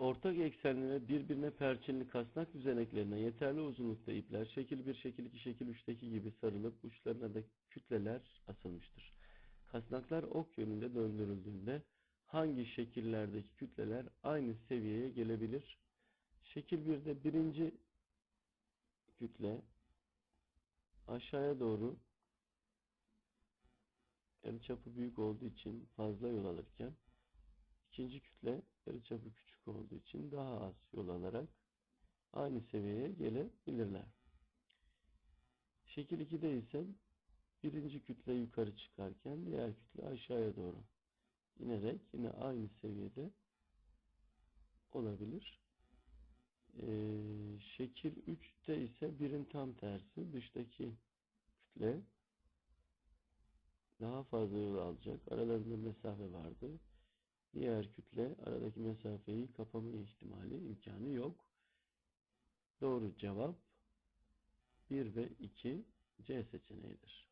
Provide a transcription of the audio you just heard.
Ortak eksenlere birbirine perçinli kasnak düzeneklerine yeterli uzunlukta ipler şekil 1, şekil 2, şekil 3'teki gibi sarılıp uçlarına da kütleler asılmıştır. Kasnaklar ok yönünde döndürüldüğünde hangi şekillerdeki kütleler aynı seviyeye gelebilir? Şekil 1'de birinci kütle aşağıya doğru yarıçapı büyük olduğu için fazla yol alırken ikinci kütle yarıçapı küçük olduğu için daha az yol alarak aynı seviyeye gelebilirler. Şekil 2'de ise birinci kütle yukarı çıkarken diğer kütle aşağıya doğru inerek yine aynı seviyede olabilir. Ee, şekil 3'te ise birin tam tersi dıştaki kütle daha fazla yol alacak. Aralarında mesafe vardı. Diğer kütle aradaki mesafeyi kapama ihtimali imkanı yok. Doğru cevap 1 ve 2 C seçeneğidir.